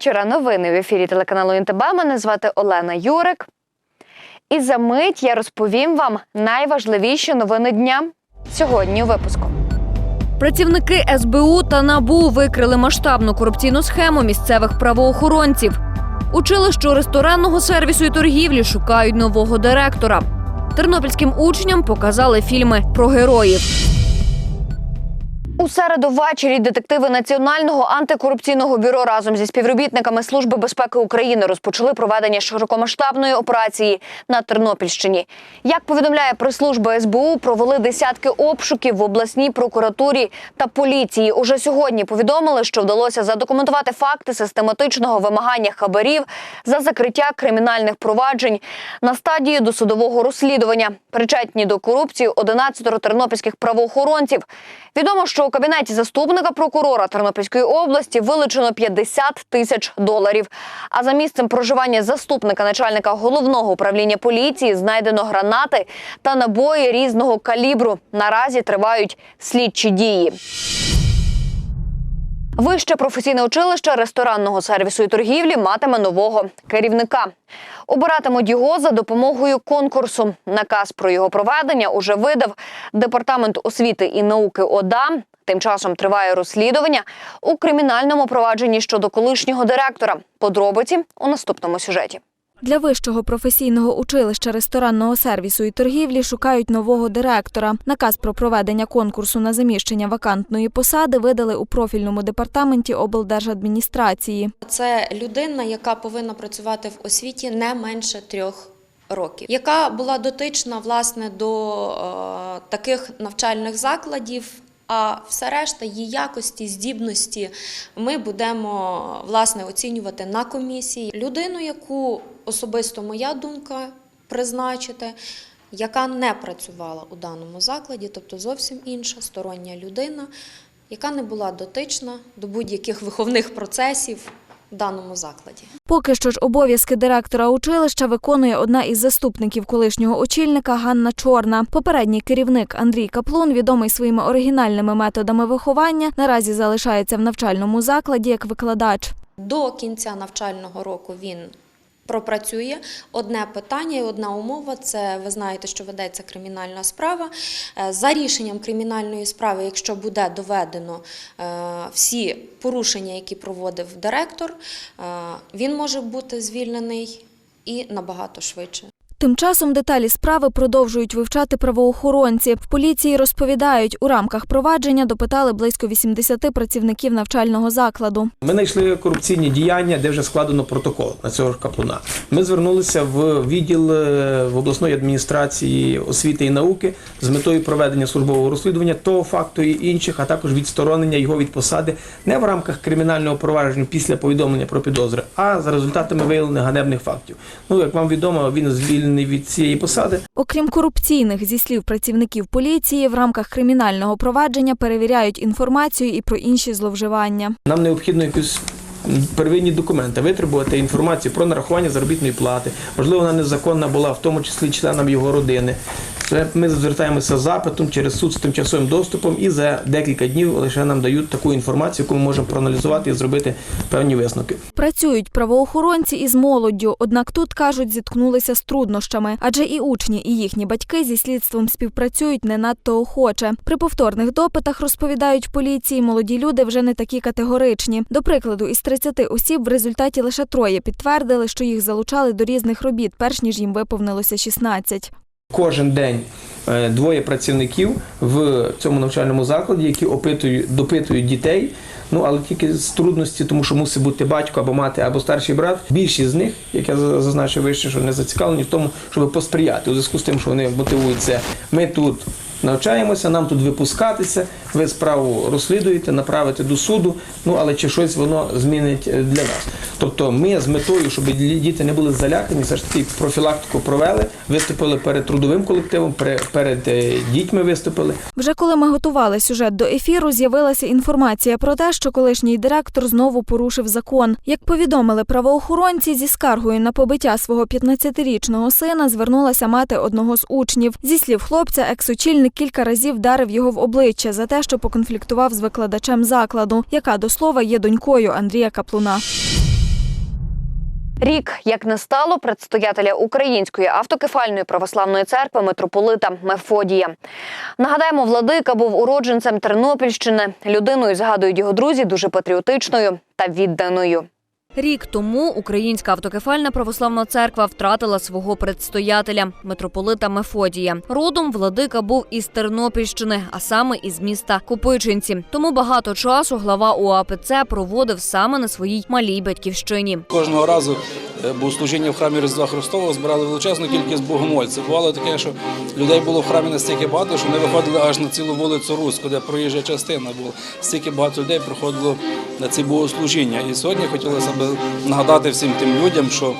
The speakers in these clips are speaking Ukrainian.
Вечора. Новини в ефірі телеканалу НТБ. Мене звати Олена Юрик. І за мить я розповім вам найважливіші новини дня сьогодні у випуску. Працівники СБУ та НАБУ викрили масштабну корупційну схему місцевих правоохоронців. Училищу ресторанного сервісу і торгівлі шукають нового директора. Тернопільським учням показали фільми про героїв. У середу ввечері детективи Національного антикорупційного бюро разом зі співробітниками Служби безпеки України розпочали проведення широкомасштабної операції на Тернопільщині. Як повідомляє прес-служба СБУ, провели десятки обшуків в обласній прокуратурі та поліції. Уже сьогодні повідомили, що вдалося задокументувати факти систематичного вимагання хабарів за закриття кримінальних проваджень на стадії досудового розслідування. Причетні до корупції 11 тернопільських правоохоронців. Відомо, що у кабінеті заступника прокурора Тернопільської області вилучено 50 тисяч доларів. А за місцем проживання заступника начальника головного управління поліції знайдено гранати та набої різного калібру. Наразі тривають слідчі дії. Вище професійне училище ресторанного сервісу і торгівлі матиме нового керівника. Обиратимуть його за допомогою конкурсу. Наказ про його проведення уже видав департамент освіти і науки ОДА. Тим часом триває розслідування у кримінальному провадженні щодо колишнього директора. Подробиці у наступному сюжеті. Для вищого професійного училища ресторанного сервісу і торгівлі шукають нового директора. Наказ про проведення конкурсу на заміщення вакантної посади видали у профільному департаменті облдержадміністрації. Це людина, яка повинна працювати в освіті не менше трьох років, яка була дотична власне до е, таких навчальних закладів. А все решта її якості, здібності ми будемо власне оцінювати на комісії. Людину, яку особисто моя думка призначити, яка не працювала у даному закладі, тобто зовсім інша стороння людина, яка не була дотична до будь-яких виховних процесів в даному закладі. Поки що ж обов'язки директора училища виконує одна із заступників колишнього очільника Ганна Чорна. Попередній керівник Андрій Каплун, відомий своїми оригінальними методами виховання, наразі залишається в навчальному закладі як викладач. До кінця навчального року він пропрацює. Одне питання і одна умова це ви знаєте, що ведеться кримінальна справа. Е, За рішенням кримінальної справи, якщо буде доведено е, всі порушення, які проводив директор, е, він може бути звільнений і набагато швидше. Тим часом деталі справи продовжують вивчати правоохоронці. В поліції розповідають, у рамках провадження допитали близько 80 працівників навчального закладу. Ми знайшли корупційні діяння, де вже складено протокол на цього ж каплуна. Ми звернулися в відділ е, в обласної адміністрації освіти і науки з метою проведення службового розслідування того факту і інших, а також відсторонення його від посади не в рамках кримінального провадження після повідомлення про підозри, а за результатами виявлених ганебних фактів. Ну як вам відомо, він звільнений від цієї посади. Окрім корупційних, зі слів працівників поліції, в рамках кримінального провадження перевіряють інформацію і про інші зловживання. Нам необхідно якісь первинні документи, витребувати інформацію про нарахування заробітної плати. Можливо, вона незаконна була, в тому числі членам його родини. Ми звертаємося з запитом через суд з тимчасовим доступом і за декілька днів лише нам дають таку інформацію, яку ми можемо проаналізувати і зробити певні висновки. Працюють правоохоронці із молоддю, однак тут кажуть, зіткнулися з труднощами, адже і учні, і їхні батьки зі слідством співпрацюють не надто охоче. При повторних допитах розповідають поліції, молоді люди вже не такі категоричні. До прикладу, із 30 осіб в результаті лише троє підтвердили, що їх залучали до різних робіт, перш ніж їм виповнилося 16. Кожен день е, двоє працівників в цьому навчальному закладі, які опитують, допитують дітей. Ну але тільки з трудності, тому що мусить бути батько або мати, або старший брат. Більшість з них, як я зазначив вище, що не зацікавлені в тому, щоб посприяти у зв'язку з тим, що вони мотивують це. Ми тут навчаємося, нам тут випускатися. Ви справу розслідуєте, направите до суду. Ну але чи щось воно змінить е, для нас? Тобто ми з метою, щоб діти не були залякані, все ж таки профілактику провели, виступили перед трудовим колективом, перед е, дітьми виступили. Вже коли ми готували сюжет до ефіру, з'явилася інформація про те, що колишній директор знову порушив закон. Як повідомили правоохоронці, зі скаргою на побиття свого 15-річного сина звернулася мати одного з учнів. Зі слів хлопця, екс-очільник кілька разів вдарив його в обличчя за те, що поконфліктував з викладачем закладу, яка до слова є донькою Андрія Каплуна. Рік, як не стало предстоятеля Української автокефальної православної церкви митрополита Мефодія. Нагадаємо, владика був уродженцем Тернопільщини. Людиною згадують його друзі дуже патріотичною та відданою. Рік тому Українська автокефальна православна церква втратила свого предстоятеля митрополита Мефодія. Родом владика був із Тернопільщини, а саме із міста Копичинці. Тому багато часу глава УАПЦ проводив саме на своїй малій батьківщині. Кожного разу е, богослужіння в храмі Різдва Христового збирали величезну кількість богомольців. Бувало таке, що людей було в храмі настільки багато, що вони виходили аж на цілу вулицю Руську, де проїжджа частина була. Стільки багато людей приходило на ці богослужіння. І сьогодні хотілося б нагадати всім тим людям, що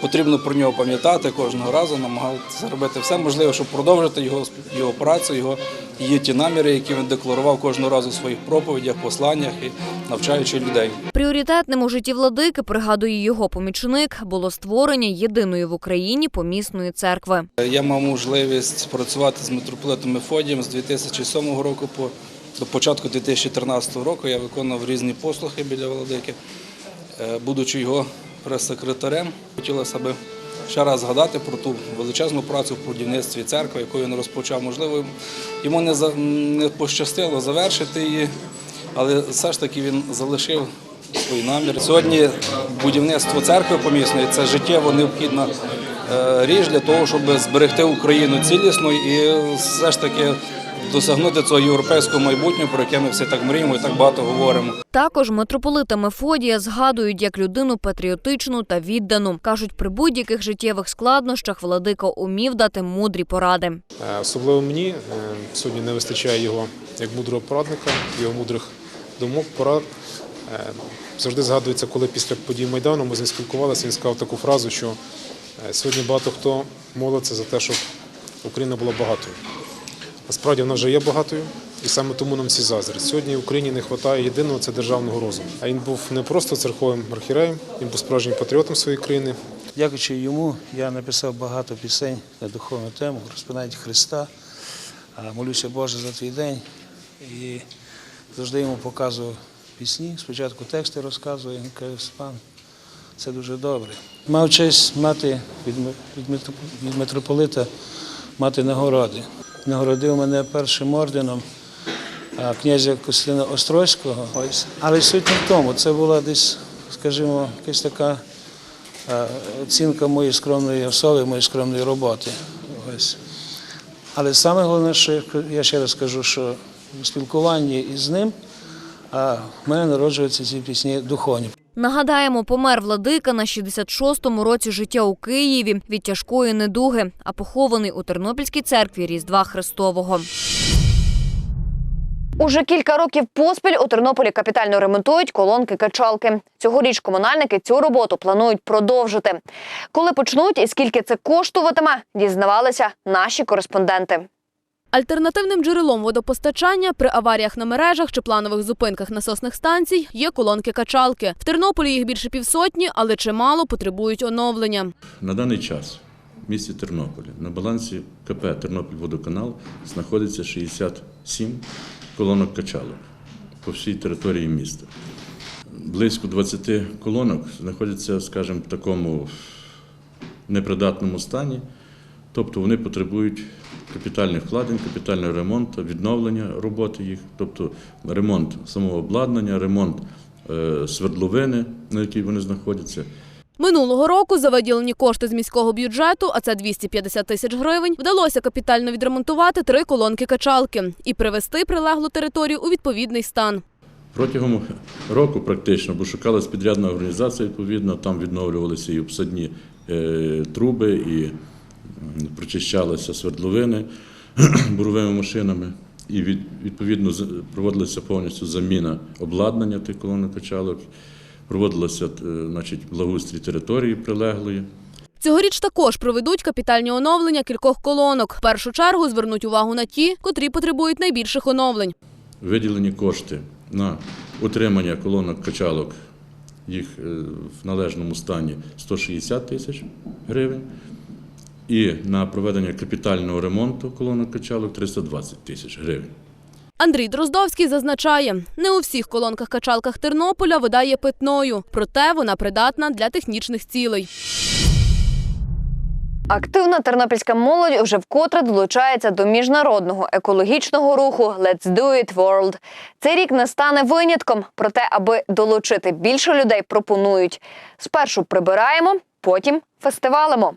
потрібно про нього пам'ятати кожного разу, намагатися робити все можливе, щоб продовжити його, його працю, його її ті наміри, які він декларував кожного разу у своїх проповідях, посланнях і навчаючи людей. Пріоритетним у житті владики, пригадує його помічник, було створення єдиної в Україні помісної церкви. Я мав можливість працювати з митрополитом Мефодієм з 2007 року по до початку 2013 року. Я виконував різні послуги біля владики, будучи його прес-секретарем. Хотілося б ще раз згадати про ту величезну працю в будівництві церкви, яку він розпочав. Можливо, йому не не пощастило завершити її, але все ж таки він залишив свій намір. Сьогодні будівництво церкви помісної це життєво необхідна е, річ для того, щоб зберегти Україну цілісною і все ж таки досягнути цього європейського майбутнього, про яке ми всі так мріємо і так багато говоримо. Також митрополита Мефодія згадують як людину патріотичну та віддану. кажуть, при будь-яких життєвих складнощах владика умів дати мудрі поради. Е, Особливо мені е, сьогодні не вистачає його як мудрого порадника, його мудрих думок, порад. Е, Завжди згадується, коли після подій Майдану ми з ним спілкувалися, він сказав таку фразу, що сьогодні багато хто молиться за те, щоб Україна була багатою. Насправді вона вже є багатою, і саме тому нам всі заздрять. Сьогодні в Україні не вистачає єдиного це державного розуму. А він був не просто церковним архіреєм, він був справжнім патріотом своєї країни, Дякуючи йому, я написав багато пісень на духовну тему, розпинають Христа, молюся Боже за твій день. І завжди йому показував пісні. Спочатку тексти розказував, він каже, пан, це дуже добре. Мав честь мати від митрополита мати нагороди. Нагородив мене першим орденом князя Костянтина Острозького. Але суть не в тому, це була десь, скажімо, якась така е, оцінка моєї скромної особи, моєї скромної роботи. Ось. Але саме головне, що я- я ще раз кажу, що в спілкуванні із ним в мене народжуються ці пісні духовні. Нагадаємо, помер владика на 66-му році життя у Києві від тяжкої недуги, а похований у Тернопільській церкві Різдва Христового. Уже кілька років поспіль у Тернополі капітально ремонтують колонки качалки. Цьогоріч комунальники цю роботу планують продовжити. Коли почнуть і скільки це коштуватиме, дізнавалися наші кореспонденти. Альтернативним джерелом водопостачання при аваріях на мережах чи планових зупинках насосних станцій є колонки-качалки. В Тернополі їх більше півсотні, але чимало потребують оновлення. На даний час в місті Тернополі на балансі КП Тернопільводоканал знаходиться 67 колонок качалок по всій території міста. Близько 20 колонок знаходяться, скажімо, в такому непридатному стані, тобто вони потребують капітальних вкладень, капітального ремонту, відновлення роботи їх, тобто ремонт самого обладнання, ремонт е, свердловини, на якій вони знаходяться. Минулого року за виділені кошти з міського бюджету, а це 250 тисяч гривень, вдалося капітально відремонтувати три колонки-качалки і привести прилеглу територію у відповідний стан. Протягом року практично, бо шукалась підрядна організація, відповідно, там відновлювалися і обсадні е, труби, і прочищалися свердловини буровими машинами. І відповідно проводилася повністю заміна обладнання тих колонок качалок. проводилося е, значить, благоустрій території прилеглої. Цьогоріч також проведуть капітальні оновлення кількох колонок. В першу чергу звернуть увагу на ті, котрі потребують найбільших оновлень. Виділені кошти на утримання колонок качалок, їх е, в належному стані 160 тисяч гривень. І на проведення капітального ремонту колонок качалок 320 тисяч гривень. Андрій Дроздовський зазначає, не у всіх колонках-качалках Тернополя вода є питною, проте вона придатна для технічних цілей. Активна тернопільська молодь вже вкотре долучається до міжнародного екологічного руху Let's Do It World. Цей рік не стане винятком. Проте, аби долучити більше людей, пропонують спершу прибираємо, потім фестивалимо.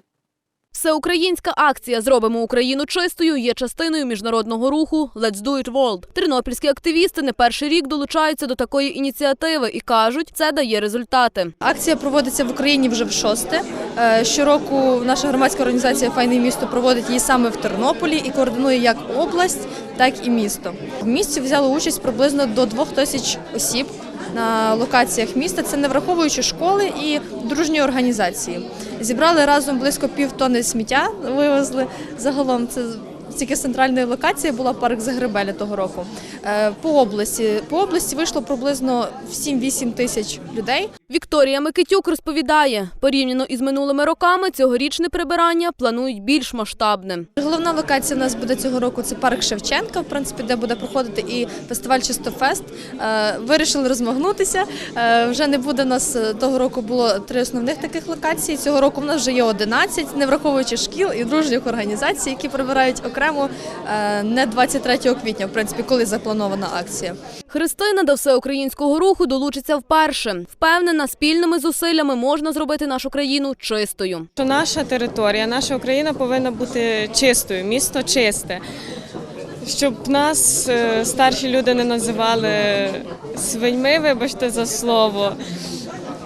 Всеукраїнська акція Зробимо Україну чистою є частиною міжнародного руху Let's Do It World. Тернопільські активісти не перший рік долучаються до такої ініціативи і кажуть, це дає результати. Акція проводиться в Україні вже в шосте. Е, Щороку наша громадська організація Файне місто проводить її саме в Тернополі і координує як область, так і місто. В місті взяло участь приблизно до двох тисяч осіб на локаціях міста. Це не враховуючи школи і дружні організації. Зібрали разом близько пів тонни сміття. Вивезли загалом. Це тільки центральної локації була парк Загребеля того року. Е, По області по області вийшло приблизно в 7-8 тисяч людей. Вікторія Микитюк розповідає, порівняно із минулими роками цьогорічне прибирання планують більш масштабне. Головна локація у нас буде цього року. Це парк Шевченка, в принципі, де буде проходити і фестиваль Чистофест. Е, Вирішили розмагнутися. Е, Вже не буде у нас е, того року було три основних таких локацій. Цього року в нас вже є 11, не враховуючи шкіл і дружніх організацій, які прибирають окремо не 23 квітня, в принципі, коли запланована акція. Христина до всеукраїнського руху долучиться вперше. Впевнена, спільними зусиллями можна зробити нашу країну чистою. Наша територія, наша Україна повинна бути чистою, місто чисте. Щоб нас е, старші люди не називали свиньми, вибачте за слово.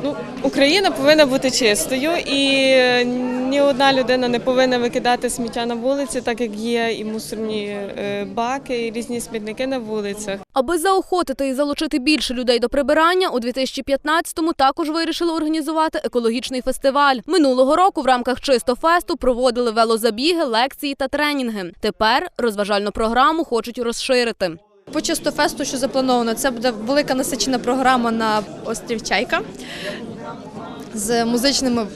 Ну, Україна повинна бути чистою, і е, ні одна людина не повинна викидати сміття на вулиці, так як є і мусорні е, баки, і різні смітники на вулицях. Аби заохотити і залучити більше людей до прибирання, у 2015-му також вирішили організувати екологічний фестиваль. Минулого року в рамках чисто фесту проводили велозабіги, лекції та тренінги. Тепер розважальну програму хочуть розширити. По Чистофесту, що заплановано, це буде велика насичена програма на острів Чайка з музичними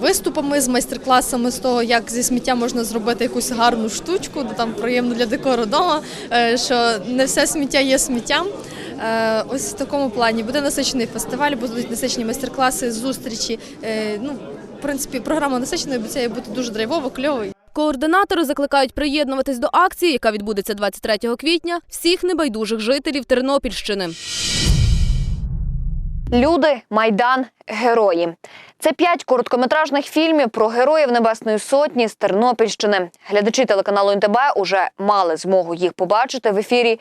виступами, з майстер-класами з того, як зі сміття можна зробити якусь гарну штучку, там приємно для декору вдома, е, що не все сміття є сміттям. Е, Ось в такому плані буде насичений фестиваль, будуть насичені майстер-класи, зустрічі. Е, Ну, в принципі, програма насичена обіцяє бути дуже драйвово, кльово. Координатори закликають приєднуватись до акції, яка відбудеться 23 квітня, всіх небайдужих жителів Тернопільщини. Люди, майдан, герої. Це п'ять короткометражних фільмів про героїв Небесної Сотні з Тернопільщини. Глядачі телеканалу НТБ уже мали змогу їх побачити в ефірі.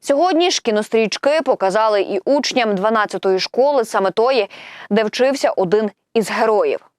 Сьогодні ж кінострічки показали і учням 12-ї школи, саме тої, де вчився один із героїв.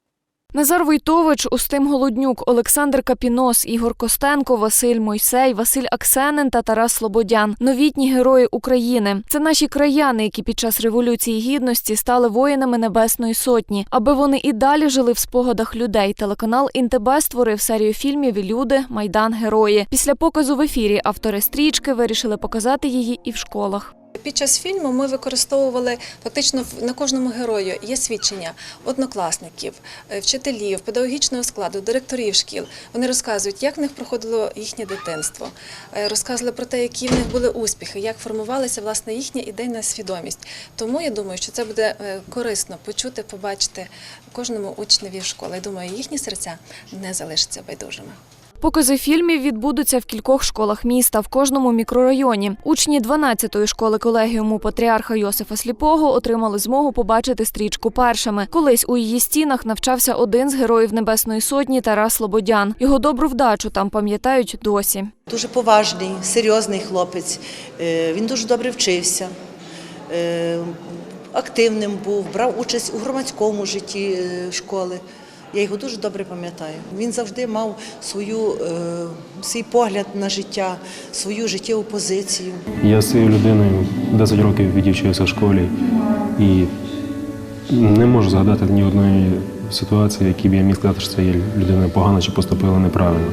Назар Войтович, Устим Голоднюк, Олександр Капінос, Ігор Костенко, Василь Мойсей, Василь Аксенин та Тарас Слободян новітні герої України. Це наші краяни, які під час революції гідності стали воїнами Небесної Сотні. Аби вони і далі жили в спогадах людей. Телеканал ІНТБ створив серію фільмів Люди, Майдан, Герої. Після показу в ефірі автори стрічки вирішили показати її і в школах. Під час фільму ми використовували фактично на кожному герою є свідчення однокласників, е, вчителів, педагогічного складу, директорів шкіл. Вони розказують, як в них проходило їхнє дитинство, е, розказували про те, які в них були успіхи, як формувалася власне їхня ідейна свідомість. Тому я думаю, що це буде е, корисно почути, побачити кожному учневі школи. Я думаю, їхні серця не залишаться байдужими. Покази фільмів відбудуться в кількох школах міста в кожному мікрорайоні. Учні 12-ї школи колегіуму патріарха Йосифа Сліпого отримали змогу побачити стрічку першими. Колись у її стінах навчався один з героїв Небесної Сотні Тарас Слободян. Його добру вдачу там пам'ятають досі. Дуже поважний, серйозний хлопець. Е, Він дуже добре вчився, е, активним був, брав участь у громадському житті е, школи. Я його дуже добре пам'ятаю. Він завжди мав свою, е, свій погляд на життя, свою життєву позицію. Я з цією людиною 10 років відівчився в школі і Не можу згадати ні одної ситуації, в б я міг сказати, що це є людина погана чи поступила неправильно.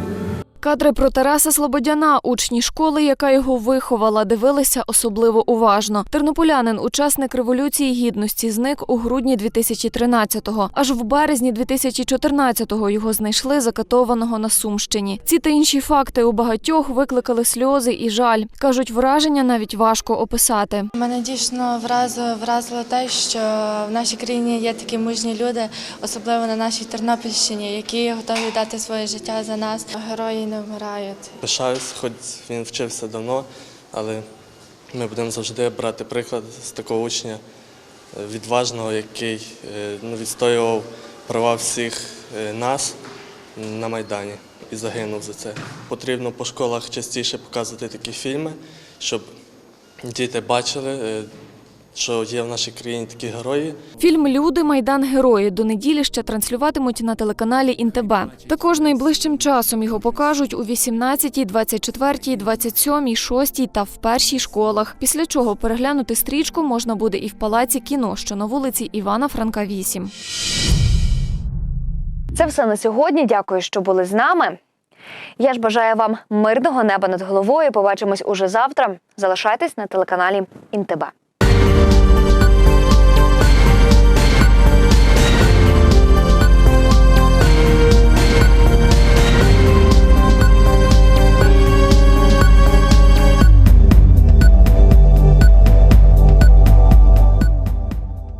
Кадри про Тараса Слободяна, учні школи, яка його виховала, дивилися особливо уважно. Тернополянин, учасник революції гідності, зник у грудні 2013-го. Аж в березні 2014-го його знайшли закатованого на Сумщині. Ці та інші факти у багатьох викликали сльози і жаль. кажуть, враження навіть важко описати. Мене дійсно вразило, вразило те, що в нашій країні є такі мужні люди, особливо на нашій Тернопільщині, які готові дати своє життя за нас. Герої не вмирають. Пишаюсь, хоч він вчився давно, але ми будемо завжди брати приклад з такого учня е, відважного, який е, ну, відстоював права всіх е, нас на Майдані і загинув за це. Потрібно по школах частіше показувати такі фільми, щоб діти бачили, що є в нашій країні такі герої. Фільм Люди Майдан Герої до неділі ще транслюватимуть на телеканалі Інтеб. Також найближчим часом його покажуть у 18, 24, 27, 6 та в першій школах. Після чого переглянути стрічку можна буде і в палаці кіно, що на вулиці Івана Франка 8. Це все на сьогодні. Дякую, що були з нами. Я ж бажаю вам мирного неба над головою. Побачимось уже завтра. Залишайтесь на телеканалі Інтеба.